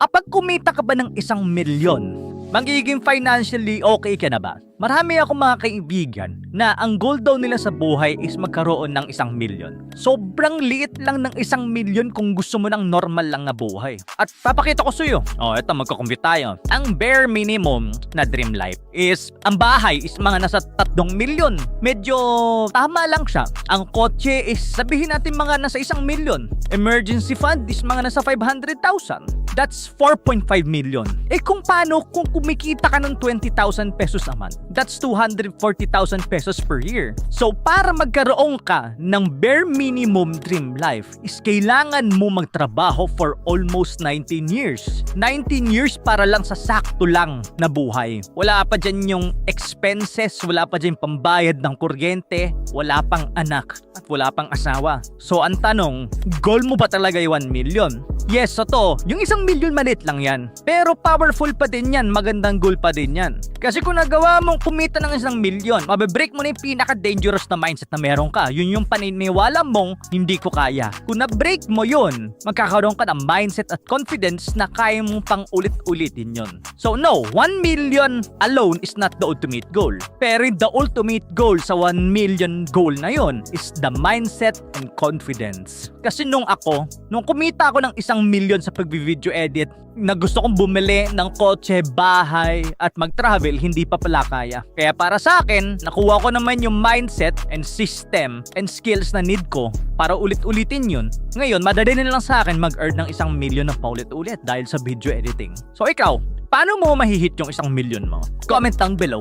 Kapag kumita ka ba ng isang milyon, magiging financially okay ka na ba? Marami akong mga kaibigan na ang goal daw nila sa buhay is magkaroon ng isang milyon. Sobrang liit lang ng isang milyon kung gusto mo ng normal lang na buhay. At papakita ko sa iyo. Oh, eto magkakumpute tayo. Ang bare minimum na dream life is ang bahay is mga nasa 3 milyon. Medyo tama lang siya. Ang kotse is sabihin natin mga nasa isang milyon. Emergency fund is mga nasa 500,000. That's 4.5 million. Eh kung paano kung kumikita ka ng 20,000 pesos a month? That's 240,000 pesos per year. So para magkaroon ka ng bare minimum dream life is kailangan mo magtrabaho for almost 19 years. 19 years para lang sa sakto lang na buhay. Wala pa dyan yung expenses, wala pa dyan pambayad ng kuryente, wala pang anak, at wala pang asawa. So ang tanong, goal mo ba talaga yung 1 million? Yes, so to, yung isang milyon malit lang yan. Pero powerful pa din yan, magandang goal pa din yan. Kasi kung nagawa mong kumita ng isang milyon, mabibreak mo na yung pinaka-dangerous na mindset na meron ka. Yun yung paniniwala mong hindi ko kaya. Kung na-break mo yun, magkakaroon ka ng mindset at confidence na kaya mong pang ulit-ulitin yun. So no, 1 million alone is not the ultimate goal. Pero the ultimate goal sa 1 million goal na yun is the mindset and confidence. Kasi nung ako, nung kumita ako ng isang milyon sa pag-video edit, na gusto kong bumili ng kotse, bahay, at mag-travel, hindi pa pala kaya. Kaya para sa akin, nakuha ko naman yung mindset and system and skills na need ko para ulit-ulitin yun. Ngayon, madali na lang sa akin mag-earn ng isang milyon na paulit-ulit dahil sa video editing. So ikaw, paano mo mahihit yung isang milyon mo? Comment down below.